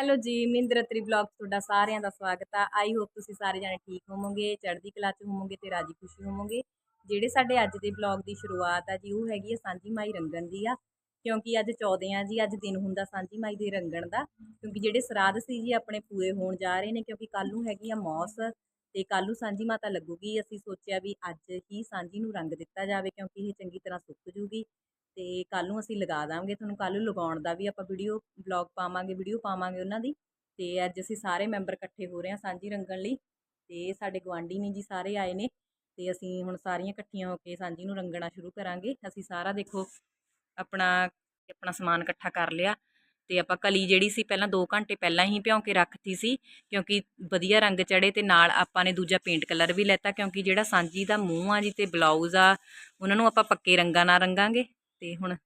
Hello ਜੀ ਮਿੰਦਰਤਰੀ blog ਤੁਹਾਡਾ ਸਾਰਿਆਂ ਦਾ ਸਵਾਗਤ ਆ। ਆਈ ਹੋਪ ਤੁਸੀਂ ਸਾਰੇ ਜਾਣੇ ਠੀਕ ਹੋਵੋਗੇ, ਚੜ੍ਹਦੀ ਕਲਾ 'ਚ ਹੋਵੋਗੇ ਤੇ ਰਾਜੀ ਖੁਸ਼ੀ ਹੋਵੋਗੇ। ਜਿਹੜੇ ਸਾਡੇ ਅੱਜ ਦੇ ਬਲੌਗ ਦੀ ਸ਼ੁਰੂਆਤ ਆ ਜੀ, ਉਹ ਹੈਗੀ ਆ ਸਾਂਝੀ ਮਾਈ ਰੰਗਣ ਦੀ ਆ। ਕਿਉਂਕਿ ਅੱਜ 14 ਆ ਜੀ, ਅੱਜ ਦਿਨ ਹੁੰਦਾ ਸਾਂਝੀ ਮਾਈ ਦੇ ਰੰਗਣ ਦਾ। ਕਿਉਂਕਿ ਜਿਹੜੇ ਸਰਾਧ ਸੀ ਜੀ, ਆਪਣੇ ਪੂਰੇ ਹੋਣ ਜਾ ਰਹੇ ਨੇ, ਕਿਉਂਕਿ ਕੱਲ ਨੂੰ ਹੈਗੀ ਆ ਮੌਸ ਤੇ ਕੱਲ ਨੂੰ ਸਾਂਝੀ ਮਾਤਾ ਲੱਗੂਗੀ। ਅਸੀਂ ਸੋਚਿਆ ਵੀ ਅੱਜ ਹੀ ਸਾਂਝੀ ਨੂੰ ਰੰਗ ਦਿੱਤਾ ਜਾਵੇ, ਕਿਉਂਕਿ ਇਹ ਚੰਗੀ ਤਰ੍ਹਾਂ ਸੁੱਕ ਜੂਗੀ। ਅਤੇ ਕੱਲ੍ਹ ਨੂੰ ਅਸੀਂ ਲਗਾ ਦਾਂਗੇ, ਤੁਹਾਨੂੰ ਕੱਲ੍ਹ ਨੂੰ ਲਗਾਉਣ ਦਾ ਵੀ ਆਪਾਂ ਵੀਡੀਓ ਵਲੌਗ ਪਾਵਾਂਗੇ ਵੀਡੀਓ ਪਾਵਾਂਗੇ ਉਹਨਾਂ ਦੀ। ਅਤੇ ਅੱਜ ਅਸੀਂ ਸਾਰੇ ਮੈਂਬਰ ਇਕੱਠੇ ਹੋ ਰਹੇ ਹਾਂ ਸਾਂਝੀ ਰੰਗਣ ਲਈ। ਅਤੇ ਸਾਡੇ ਗੁਆਂਢੀ ਨੇ ਜੀ ਸਾਰੇ ਆਏ ਨੇ। ਅਤੇ ਅਸੀਂ ਹੁਣ ਸਾਰੀਆਂ ਇਕੱਠੀਆਂ ਹੋ ਕੇ ਸਾਂਝੀ ਨੂੰ ਰੰਗਣਾ ਸ਼ੁਰੂ ਕਰਾਂਗੇ। ਅਸੀਂ ਸਾਰਾ ਦੇਖੋ, ਆਪਣਾ ਆਪਣਾ ਸਮਾਨ ਇਕੱਠਾ ਕਰ ਲਿਆ। ਤੇ ਆਪਾਂ ਕਲੀ ਜਿਹੜੀ ਸੀ ਪਹਿਲਾਂ 2 ਘੰਟੇ ਪਹਿਲਾਂ ਹੀ ਭਿਉਂ ਕੇ ਰੱਖਤੀ ਸੀ, ਕਿਉਂਕਿ ਵਧੀਆ ਰੰਗ ਚੜੇ ਤੇ ਨਾਲ ਆਪਾਂ ਨੇ ਦੂਜਾ ਪੇਂਟ ਕਲਰ ਵੀ ਲੈਤਾ, ਕਿਉਂਕਿ ਜਿਹੜਾ ਸਾਂਝੀ ਦਾ ਮੂੰਹ ਆ ਜੀ ਤੇ ਬਲਾਊਜ਼ ਆ, ਉਹਨਾਂ ਨੂੰ ਆਪਾਂ ਪੱਕੇ ਰੰਗਾਂ ਨਾਲ ਰੰਗਾਂਗੇ। ਤੇ ਹੁਣ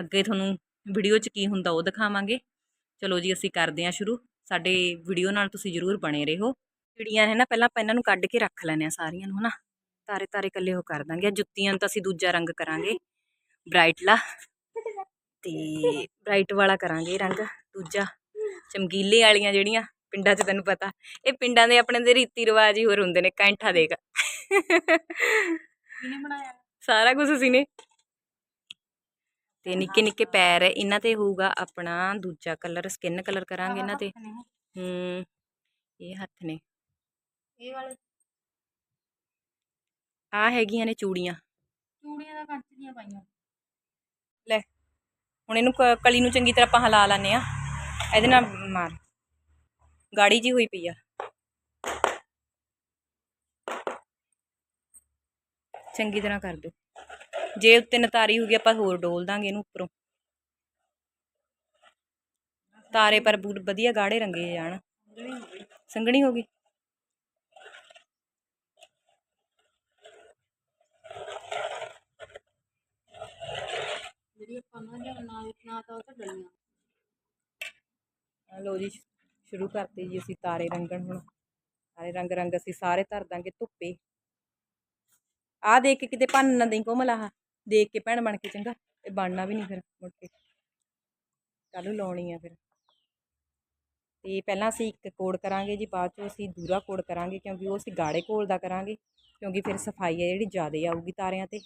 ਅੱਗੇ ਤੁਹਾਨੂੰ ਵੀਡੀਓ 'ਚ ਕੀ ਹੁੰਦਾ ਉਹ ਦਿਖਾਵਾਂਗੇ। ਚਲੋ ਜੀ ਅਸੀਂ ਕਰਦੇ ਹਾਂ ਸ਼ੁਰੂ। ਸਾਡੇ ਵੀਡੀਓ ਨਾਲ ਤੁਸੀਂ ਜ਼ਰੂਰ ਬਣੇ ਰਹੋ। ਚਿੜੀਆਂ ਨੇ ਨਾ ਪਹਿਲਾਂ ਆਪਾਂ ਇਹਨਾਂ ਨੂੰ ਕੱਢ ਕੇ ਰੱਖ ਲੈਣੇ ਆ ਸਾਰੀਆਂ ਨੂੰ ਹਨਾ? ਤਾਰੇ ਤਾਰੇ ਇਕੱਲੇ ਉਹ ਕਰ ਦਾਂਗੇ। ਜੁੱਤੀਆਂ ਨੂੰ ਤਾਂ ਅਸੀਂ ਦੂਜਾ ਰੰਗ ਕਰਾਂਗੇ। ਬ੍ਰਾਈਟਲਾ ਤੇ ਬ੍ਰਾਈਟ ਵਾਲਾ ਕਰਾਂਗੇ ਰੰਗ ਦੂਜਾ। ਚਮਕੀਲੇ ਵਾਲੀਆਂ ਜਿਹੜੀਆਂ ਪਿੰਡਾਂ 'ਚ ਤੈਨੂੰ ਪਤਾ। ਇਹ ਪਿੰਡਾਂ ਦੇ ਆਪਣੇ ਦੇ ਰੀਤੀ ਰਿਵਾਜ ਹੀ ਹੋਰ ਹੁੰਦੇ ਨੇ ਕੈਂਠਾ ਕਿਹਨੇ ਬਣਾਇਆ? ਸਾਰਾ ਕੁਝ ਅਸੀਂ ਨੇ। ਤੇ ਨਿੱਕੇ ਨਿੱਕੇ ਪੈਰ ਹੈ ਇਹਨਾਂ ਤੇ ਹੋਊਗਾ ਆਪਣਾ ਦੂਜਾ ਕਲਰ ਸਕਿਨ ਕਲਰ ਕਰਾਂਗੇ ਇਹਨਾਂ ਤੇ। ਹੂੰ ਇਹ ਹੱਥ ਨੇ। ਇਹ ਵਾਲੇ। ਆ ਹੈਗੀਆਂ ਨੇ ਚੂੜੀਆਂ। ਚੂੜੀਆਂ ਦਾ ਕੰਚ ਦੀਆਂ ਪਾਈਆਂ। ਲੈ ਹੁਣ ਇਹਨੂੰ ਕਲੀ ਨੂੰ ਚੰਗੀ ਤਰ੍ਹਾਂ ਆਪਾਂ ਹਿਲਾ ਲੈਂਦੇ ਆ ਇਹਦੇ ਨਾਲ ਮਾਰ। ਗਾੜੀ ਜੀ ਹੋਈ ਪਈ ਆ। ਚੰਗੀ ਤਰ੍ਹਾਂ ਕਰ ਦਿਓ। ਜੇ ਉੱਤੇ ਨਤਾਰੀ ਹੋ ਗਈ ਆਪਾਂ ਹੋਰ ਡੋਲ ਦਾਂਗੇ ਇਹਨੂੰ ਉੱਪਰੋਂ। ਤਾਰੇ ਪਰ ਬੂਟ ਵਧੀਆ ਗਾੜੇ ਰੰਗੇ ਜਾਣ। ਸੰਘਣੀ ਹੋ ਗਈ। ਜਿਹੜੀ ਆਪਾਂ ਨਾ ਜਾਂ ਨਾ ਨਾ ਤਾਂ ਉਹ ਤਾਂ ਡਲੀਆਂ। ਆ ਲਓ ਜੀ ਸ਼ੁਰੂ ਕਰਤੇ ਜੀ ਅਸੀਂ ਤਾਰੇ ਰੰਗਣ ਹੁਣ। ਤਾਰੇ ਰੰਗ ਰੰਗ ਅਸੀਂ ਸਾਰੇ ਧਰ ਦਾਂਗੇ ਧੁੱਪੇ। ਆ ਦੇਖ ਕੇ ਕਿਤੇ ਭੰਨ ਨਾ ਦੇਈ ਕੋਮਲ ਆਹ। ਦੇਖ ਕੇ ਭੈਣ ਬਣ ਕੇ ਚੰਗਾ, ਇਹ ਬਣਨਾ ਵੀ ਨਹੀਂ ਫਿਰ ਮੁੜ ਕੇ। ਕੱਲ੍ਹ ਨੂੰ ਲਾਉਣੀ ਆ ਫਿਰ। ਤੇ ਪਹਿਲਾਂ ਅਸੀਂ ਇੱਕ ਕੋਡ ਕਰਾਂਗੇ ਜੀ, ਬਾਅਦ ਚੋਂ ਅਸੀਂ ਦੂਰਾ ਕੋਡ ਕਰਾਂਗੇ ਕਿਉਂਕਿ ਉਹ ਅਸੀਂ ਗਾੜੇ ਕੋਲ ਦਾ ਕਰਾਂਗੇ, ਕਿਉਂਕਿ ਫਿਰ ਸਫ਼ਾਈ ਹੈ ਜਿਹੜੀ ਜ਼ਿਆਦਾ ਆਊਗੀ ਤਾਰਿਆਂ ਤੇ।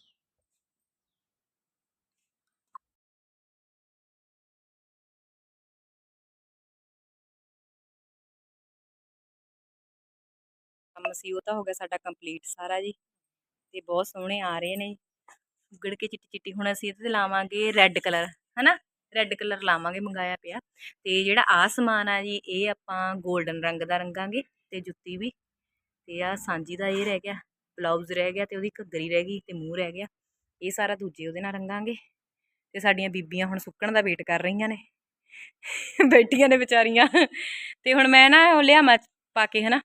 ਕੰਮ ਸੀ, ਉਹ ਤਾਂ ਹੋ ਗਿਆ ਸਾਡਾ ਕੰਪਲੀਟ ਸਾਰਾ ਜੀ। ਤੇ ਬਹੁਤ ਸੋਹਣੇ ਆ ਰਹੇ ਨੇ। ਉਗੜ ਕੇ ਚਿੱਟੀ ਚਿੱਟੀ ਹੁਣ ਅਸੀਂ ਇਹਦੇ ਤੇ ਲਾਵਾਂਗੇ ਰੈੱਡ ਕਲਰ ਹਨਾ? ਰੈੱਡ ਕਲਰ ਲਾਵਾਂਗੇ, ਮੰਗਾਇਆ ਪਿਆ। ਤੇ ਜਿਹੜਾ ਆ ਸਮਾਨ ਆ ਜੀ, ਇਹ ਆਪਾਂ 골ਡਨ ਰੰਗ ਦਾ ਰੰਗਾਂਗੇ ਤੇ ਜੁੱਤੀ ਵੀ। ਤੇ ਆ ਸਾਂਝੀ ਦਾ ਇਹ ਰਹਿ ਗਿਆ ਬਲਾਊਜ਼ ਰਹਿ ਗਿਆ ਤੇ ਉਹਦੀ ਘੱਗਰੀ ਰਹਿ ਗਈ ਤੇ ਮੂੰਹ ਰਹਿ ਗਿਆ। ਇਹ ਸਾਰਾ ਦੂਜੇ ਉਹਦੇ ਨਾਲ ਰੰਗਾਂਗੇ। ਤੇ ਸਾਡੀਆਂ ਬੀਬੀਆਂ ਹੁਣ ਸੁੱਕਣ ਦਾ ਵੇਟ ਕਰ ਰਹੀਆਂ ਨੇ। ਬੈਠੀਆਂ ਨੇ ਵਿਚਾਰੀਆਂ। ਤੇ ਹੁਣ ਮੈਂ ਨਾ ਉਹ ਲਿਆਵਾਂ ਪਾ ਕੇ, ਹਨਾ?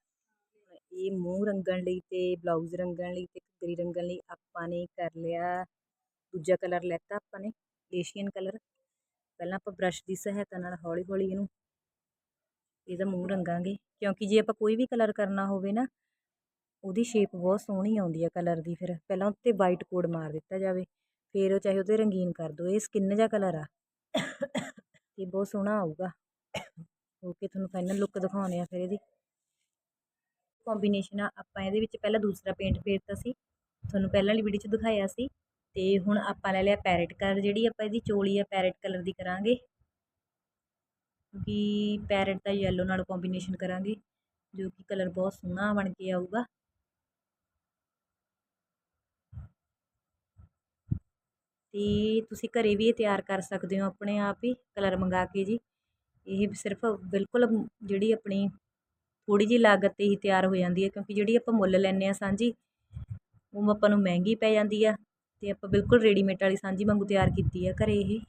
ਇਹ ਮੂੰਹ ਰੰਗਣ ਲਈ ਅਤੇ ਬਲਾਊਜ਼ ਰੰਗਣ ਲਈ ਅਤੇ ਘੱਗਰੀ ਰੰਗਣ ਲਈ ਆਪਾਂ ਨੇ ਕਰ ਲਿਆ ਦੂਜਾ ਕਲਰ ਲੈਤਾ ਆਪਾਂ ਨੇ ਏਸ਼ੀਅਨ ਕਲਰ ਪਹਿਲਾਂ ਆਪਾਂ ਬ੍ਰਸ਼ ਦੀ ਸਹਾਇਤਾ ਨਾਲ ਹੌਲੀ ਹੌਲੀ ਇਹਨੂੰ, ਇਹਦਾ ਮੂੰਹ ਰੰਗਾਂਗੇ। ਕਿਉਂਕਿ ਜੇ ਆਪਾਂ ਕੋਈ ਵੀ ਕਲਰ ਕਰਨਾ ਹੋਵੇ ਨਾ, ਉਹਦੀ ਸ਼ੇਪ ਬਹੁਤ ਸੋਹਣੀ ਆਉਂਦੀ ਆ ਕਲਰ ਦੀ ਫਿਰ। ਪਹਿਲਾਂ ਉੱਤੇ ਵਾਈਟ ਕੋਡ ਮਾਰ ਦਿੱਤਾ ਜਾਵੇ, ਫਿਰ ਉਹ ਚਾਹੇ ਉਹਦੇ ਰੰਗੀਨ ਕਰ ਦਿਓ ਇਹ ਸਕਿਨ ਜਿਹਾ ਕਲਰ ਆ। ਇਹ ਬਹੁਤ ਸੋਹਣਾ ਆਊਗਾ। ਓਕੇ ਤੁਹਾਨੂੰ ਫਾਈਨਲ ਲੁੱਕ ਦਿਖਾਉਂਦੇ ਆ ਫਿਰ ਇਹਦੀ। ਕੰਬੀਨੇਸ਼ਨ ਆ, ਆਪਾਂ ਇਹਦੇ ਵਿੱਚ ਪਹਿਲਾਂ ਦੂਸਰਾ ਪੇਂਟ ਫੇਰਤਾ ਸੀ, ਤੁਹਾਨੂੰ ਪਹਿਲਾਂ ਵਾਲੀ ਵੀਡੀਓ 'ਚ ਦਿਖਾਇਆ ਸੀ, ਤੇ ਹੁਣ ਆਪਾਂ ਲੈ ਲਿਆ ਪੈਰਟ ਕਲਰ ਜਿਹੜੀ ਆਪਾਂ ਇਹਦੀ ਚੋਲੀ ਆ ਪੈਰਟ ਕਲਰ ਦੀ ਕਰਾਂਗੇ। ਕਿਉਂਕਿ ਪੈਰਟ ਦਾ ਯੈਲੋ ਨਾਲ ਕੰਬੀਨੇਸ਼ਨ ਕਰਾਂਗੇ, ਜੋ ਕਿ ਕਲਰ ਬਹੁਤ ਸੋਹਣਾ ਬਣ ਕੇ ਆਊਗਾ। ਤੇ ਤੁਸੀਂ ਘਰੇ ਵੀ ਇਹ ਤਿਆਰ ਕਰ ਸਕਦੇ ਹੋ ਆਪਣੇ ਆਪ ਹੀ ਕਲਰ ਮੰਗਾ ਕੇ ਜੀ। ਇਹ ਸਿਰਫ ਬਿਲਕੁਲ ਜਿਹੜੀ ਆਪਣੀ ਥੋੜੀ ਜਿਹੀ ਲਾਗਤ ਤੇ ਹੀ ਤਿਆਰ ਹੋ ਜਾਂਦੀ ਹੈ ਕਿਉਂਕਿ ਜਿਹੜੀ ਆਪਾਂ ਮੁੱਲ ਲੈਂਦੇ ਆ ਸਾਂਝੀ ਉਹ ਆਪਾਂ ਨੂੰ ਮਹਿੰਗੀ ਪੈ ਜਾਂਦੀ ਆ ਤੇ ਆਪਾਂ ਬਿਲਕੁਲ ਰੈਡੀਮੇਡ ਵਾਲੀ ਸਾਂਝੀ ਵਾਂਗੂ ਤਿਆਰ ਕੀਤੀ ਆ ਘਰੇ ਇਹ।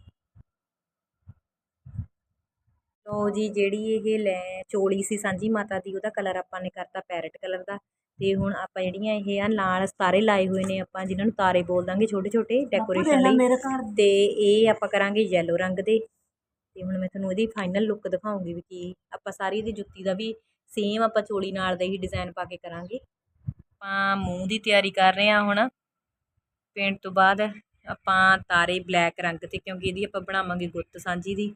ਲੋ ਜੀ ਜਿਹੜੀ ਇਹ ਲੈ ਚੋਲੀ ਸੀ ਸਾਂਝੀ ਮਾਤਾ ਦੀ ਉਹਦਾ ਕਲਰ ਆਪਾਂ ਨੇ ਕਰਤਾ ਪੈਰਟ ਕਲਰ ਦਾ ਤੇ ਹੁਣ ਆਪਾਂ ਜਿਹੜੀਆਂ ਇਹ ਆ ਨਾਲ ਤਾਰੇ ਲਾਏ ਹੋਏ ਨੇ ਆਪਾਂ ਜਿਨ੍ਹਾਂ ਨੂੰ ਤਾਰੇ ਬੋਲ ਦਾਂਗੇ ਛੋਟੇ ਛੋਟੇ ਡੈਕੋਰੇਸ਼ਨ ਲਈ ਤੇ ਇਹ ਆਪਾਂ ਕਰਾਂਗੇ ਯੈਲੋ ਰੰਗ ਦੇ। ਤੇ ਹੁਣ ਮੈਂ ਤੁਹਾਨੂੰ ਇਹਦੀ ਫਾਈਨਲ ਲੁੱਕ ਦਿਖਾਉਂਗੀ ਵੀ ਕੀ ਆਪਾਂ ਸਾਰੀ ਇਹਦੀ ਜੁੱਤੀ ਦਾ ਵੀ ਸੇਮ ਆਪਾਂ ਚੋਲੀ ਨਾਲ ਦਾ ਹੀ ਡਿਜ਼ਾਈਨ ਪਾ ਕੇ ਕਰਾਂਗੇ। ਆਪਾਂ ਮੂੰਹ ਦੀ ਤਿਆਰੀ ਕਰ ਰਹੇ ਹਾਂ ਹੁਣ। ਪੇਂਟ ਤੋਂ ਬਾਅਦ ਆਪਾਂ ਤਾਰੇ ਬਲੈਕ ਰੰਗ ਤੇ ਕਿਉਂਕਿ ਇਹਦੀ ਆਪਾਂ ਬਣਾਵਾਂਗੇ ਗੁੱਤ ਸਾਂਝੀ ਦੀ।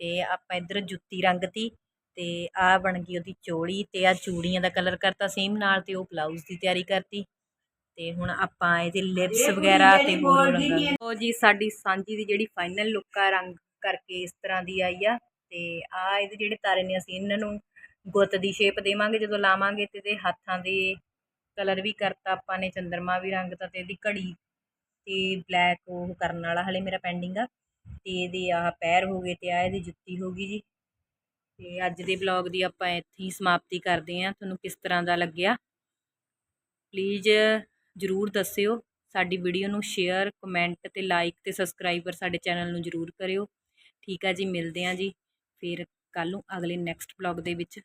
ਤੇ ਆਪਾਂ ਇੱਧਰ ਜੁੱਤੀ ਰੰਗ ਤੀ ਤੇ ਆ ਬਣ ਗਈ ਉਹਦੀ ਚੋਲੀ ਤੇ ਆ ਚੂੜੀਆਂ ਦਾ ਕਲਰ ਕਰਤਾ ਸੇਮ ਨਾਲ ਤੇ ਉਹ ਬਲਾਊਜ਼ ਦੀ ਤਿਆਰੀ ਕਰਤੀ। ਤੇ ਹੁਣ ਆਪਾਂ ਇਹਦੇ ਲਿਪਸ ਵਗੈਰਾ ਤੇ ਹੋਰ ਰੰਗਾਂ ਉਹ ਜੀ ਸਾਡੀ ਸਾਂਝੀ ਦੀ ਜਿਹੜੀ ਫਾਈਨਲ ਲੁੱਕ ਆ ਰੰਗ ਕਰਕੇ ਇਸ ਤਰ੍ਹਾਂ ਦੀ ਆਈ ਆ। ਤੇ ਆ ਇਹਦੇ ਜਿਹੜੇ ਤਾਰੇ ਨੇ ਅਸੀਂ ਇਹਨਾਂ ਨੂੰ ਗੁੱਤ ਦੀ ਸ਼ੇਪ ਦੇਵਾਂਗੇ, ਜਦੋਂ ਲਾਵਾਂਗੇ ਤੇ ਇਹਦੇ ਹੱਥਾਂ ਦੇ ਕਲਰ ਵੀ ਕਰਤਾ ਆਪਾਂ ਨੇ, ਚੰਦਰਮਾ ਵੀ ਰੰਗਤਾ ਤੇ ਇਹਦੀ ਘੜੀ ਤੇ ਬਲੈਕ ਉਹ ਕਰਨ ਵਾਲਾ ਹਲੇ ਮੇਰਾ ਪੈਂਡਿੰਗ ਆ, ਤੇ ਇਹਦੇ ਆਹ ਪੈਰ ਹੋ ਗਏ ਤੇ ਆ ਇਹਦੀ ਜੁੱਤੀ ਹੋ ਗਈ ਜੀ। ਤੇ ਅੱਜ ਦੇ ਵਲੌਗ ਦੀ ਆਪਾਂ ਇੱਥੇ ਹੀ ਸਮਾਪਤੀ ਕਰਦੇ ਹਾਂ। ਤੁਹਾਨੂੰ ਕਿਸ ਤਰ੍ਹਾਂ ਦਾ ਲੱਗਿਆ? ਪਲੀਜ਼ ਜਰੂਰ ਦੱਸਿਓ। ਸਾਡੀ ਵੀਡੀਓ ਨੂੰ ਸ਼ੇਅਰ ਕਮੈਂਟ ਤੇ ਲਾਈਕ ਤੇ ਸਬਸਕ੍ਰਾਈਬਰ ਸਾਡੇ ਚੈਨਲ ਨੂੰ ਜਰੂਰ ਕਰਿਓ। ਠੀਕ ਆ ਜੀ, ਮਿਲਦੇ ਆ ਜੀ। ਫਿਰ ਕੱਲ ਨੂੰ ਅਗਲੇ ਨੈਕਸਟ ਵਲੌਗ ਦੇ ਵਿੱਚ।